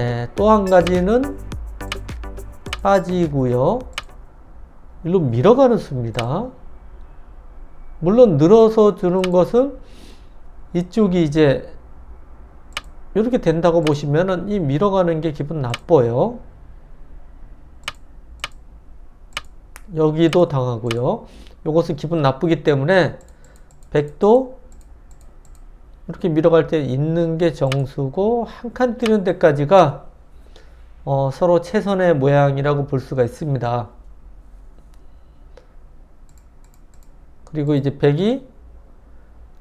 네, 또 한 가지는 빠지고요. 일로 밀어가는 수입니다. 물론 늘어서 주는 것은 이쪽이 이제 이렇게 된다고 보시면은 이 밀어가는 게 기분 나빠요. 여기도 당하고요. 이것은 기분 나쁘기 때문에 100도 이렇게 밀어갈 때 있는 게 정수고 한 칸 뛰는 데까지가 어, 서로 최선의 모양이라고 볼 수가 있습니다. 그리고 이제 100이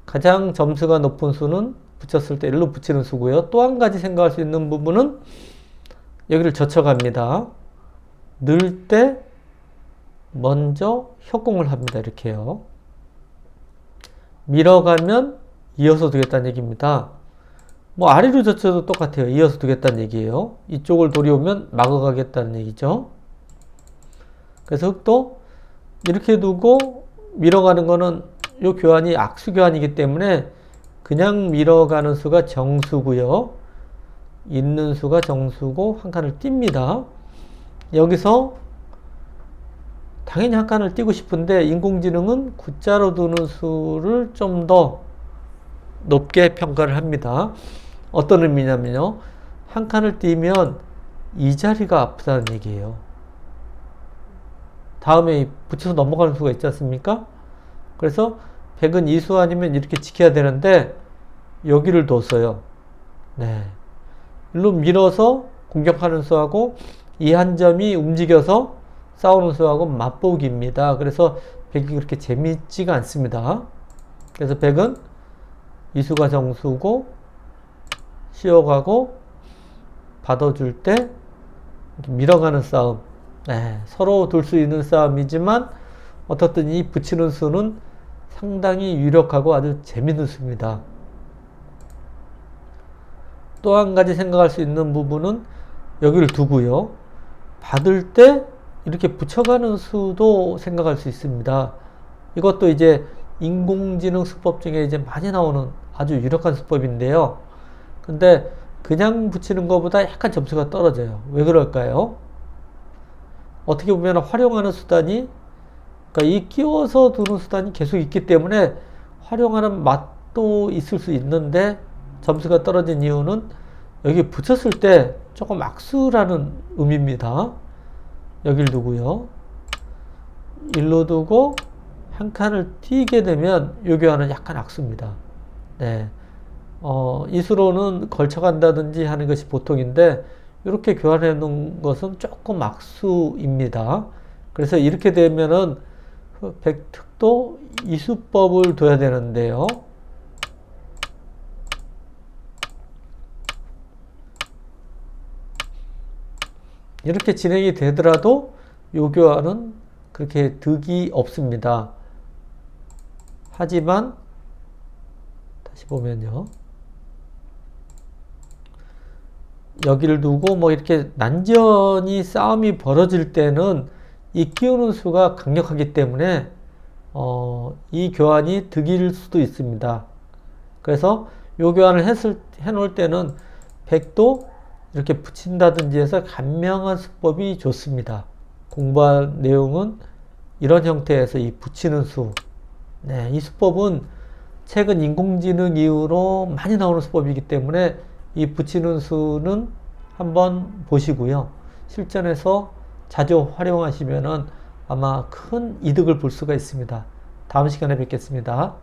가장 점수가 높은 수는 붙였을 때 일로 붙이는 수고요. 또 한 가지 생각할 수 있는 부분은 여기를 젖혀갑니다. 넣을 때 먼저 협공을 합니다. 이렇게요. 밀어가면 이어서 두겠다는 얘기입니다. 뭐 아래로 젖혀도 똑같아요. 이어서 두겠다는 얘기예요. 이쪽을 돌이 오면 막아가겠다는 얘기죠. 그래서 흙도 이렇게 두고 밀어가는 거는 이 교환이 악수 교환이기 때문에 그냥 밀어가는 수가 정수고요. 있는 수가 정수고 한 칸을 띱니다. 여기서 당연히 한 칸을 띄고 싶은데 인공지능은 구자로 두는 수를 좀 더 높게 평가를 합니다. 어떤 의미냐면요. 한 칸을 띄면 이 자리가 아프다는 얘기예요. 다음에 붙여서 넘어가는 수가 있지 않습니까? 그래서 100은 이수 아니면 이렇게 지켜야 되는데 여기를 뒀어요. 네. 일로 밀어서 공격하는 수하고 이 한 점이 움직여서 싸우는 수하고 맞보기입니다. 그래서 100이 그렇게 재미있지가 않습니다. 그래서 100은 이수가 정수고 쉬어가고 받아줄 때 밀어가는 싸움 네, 서로 둘 수 있는 싸움이지만 어떻든 이 붙이는 수는 상당히 유력하고 아주 재밌는 수입니다. 또 한 가지 생각할 수 있는 부분은 여기를 두고요. 받을 때 이렇게 붙여가는 수도 생각할 수 있습니다. 이것도 이제 인공지능 수법 중에 이제 많이 나오는 아주 유력한 수법인데요. 근데 그냥 붙이는 것보다 약간 점수가 떨어져요. 왜 그럴까요? 어떻게 보면 활용하는 수단이 그러니까 이 끼워서 두는 수단이 계속 있기 때문에 활용하는 맛도 있을 수 있는데 점수가 떨어진 이유는 여기 붙였을 때 조금 악수라는 의미입니다. 여길 두고요. 일로 두고 한 칸을 띄게 되면 요 교환은 약간 악수입니다. 네. 어, 이수로는 걸쳐간다든지 하는 것이 보통인데 이렇게 교환해 놓은 것은 조금 악수입니다. 그래서 이렇게 되면은 백특도 이수법을 둬야 되는데요. 이렇게 진행이 되더라도 요 교환은 그렇게 득이 없습니다. 하지만 다시 보면요. 여기를 두고 뭐 이렇게 난전이 싸움이 벌어질 때는 이 끼우는 수가 강력하기 때문에 어, 이 교환이 득일 수도 있습니다. 그래서 요 교환을 했을 해 놓을 때는 100도 이렇게 붙인다든지 해서 간명한 수법이 좋습니다. 공부한 내용은 이런 형태에서 이 붙이는 수. 네, 이 수법은 최근 인공지능 이후로 많이 나오는 수법이기 때문에 이 붙이는 수는 한번 보시고요. 실전에서 자주 활용하시면은 아마 큰 이득을 볼 수가 있습니다. 다음 시간에 뵙겠습니다.